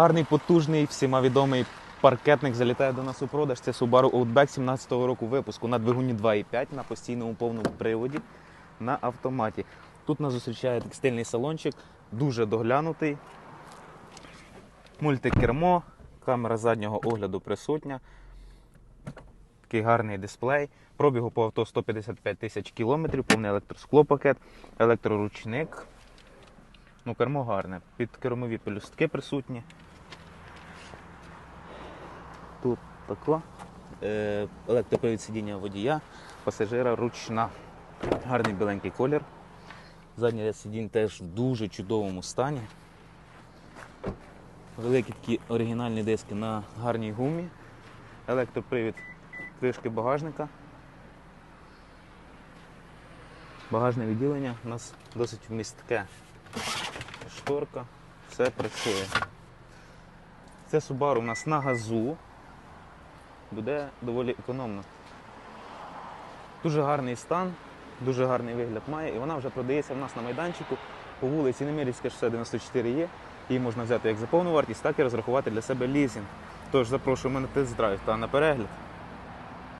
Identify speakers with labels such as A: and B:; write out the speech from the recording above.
A: Гарний, потужний, всіма відомий паркетник залітає до нас у продаж. Це Subaru Outback 17-го року випуску на двигуні 2.5 на постійному повному приводі на автоматі. Тут нас зустрічає текстильний салончик, дуже доглянутий. Мультикермо, камера заднього огляду присутня. Такий гарний дисплей. Пробігу по авто 155 тисяч кілометрів, повний електросклопакет, електроручник. Ну, кермо гарне. Підкермові пелюстки присутні. Тут тако. Е, електропривід сидіння водія, пасажира ручна. Гарний біленький колір. Задній ряд сидінь теж в дуже чудовому стані. Великі такі оригінальні диски на гарній гумі. Електропривід кришки багажника. Багажне відділення у нас досить вмістке. Шторка, все працює. Це Subaru у нас на газу. Буде доволі економно. Дуже гарний стан, дуже гарний вигляд має, і вона вже продається в нас на майданчику по вулиці Немирівська, 694 є. Її можна взяти як за повну вартість, так і розрахувати для себе лізінг. Тож запрошуємо на тест-драйв та на перегляд.